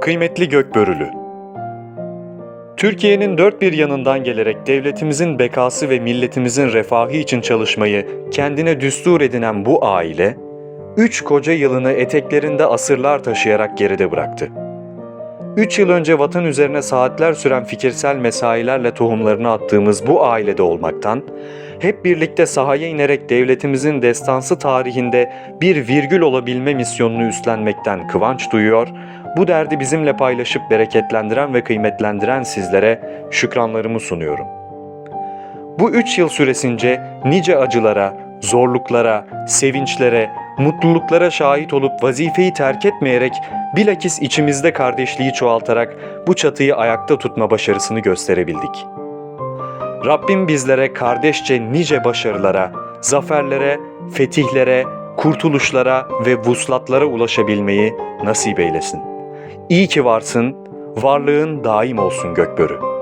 Kıymetli Gökbörülü Türkiye'nin dört bir yanından gelerek devletimizin bekası ve milletimizin refahı için çalışmayı kendine düstur edinen bu aile, üç koca yılını eteklerinde asırlar taşıyarak geride bıraktı. Üç yıl önce vatan üzerine saatler süren fikirsel mesailerle tohumlarını attığımız bu ailede olmaktan, hep birlikte sahaya inerek devletimizin destansı tarihinde bir virgül olabilme misyonunu üstlenmekten kıvanç duyuyor, bu derdi bizimle paylaşıp bereketlendiren ve kıymetlendiren sizlere şükranlarımı sunuyorum. Bu üç yıl süresince nice acılara, zorluklara, sevinçlere, mutluluklara şahit olup vazifeyi terk etmeyerek bilakis içimizde kardeşliği çoğaltarak bu çatıyı ayakta tutma başarısını gösterebildik. Rabbim bizlere kardeşçe nice başarılara, zaferlere, fetihlere, kurtuluşlara ve vuslatlara ulaşabilmeyi nasip eylesin. İyi ki varsın, varlığın daim olsun Gökbörü.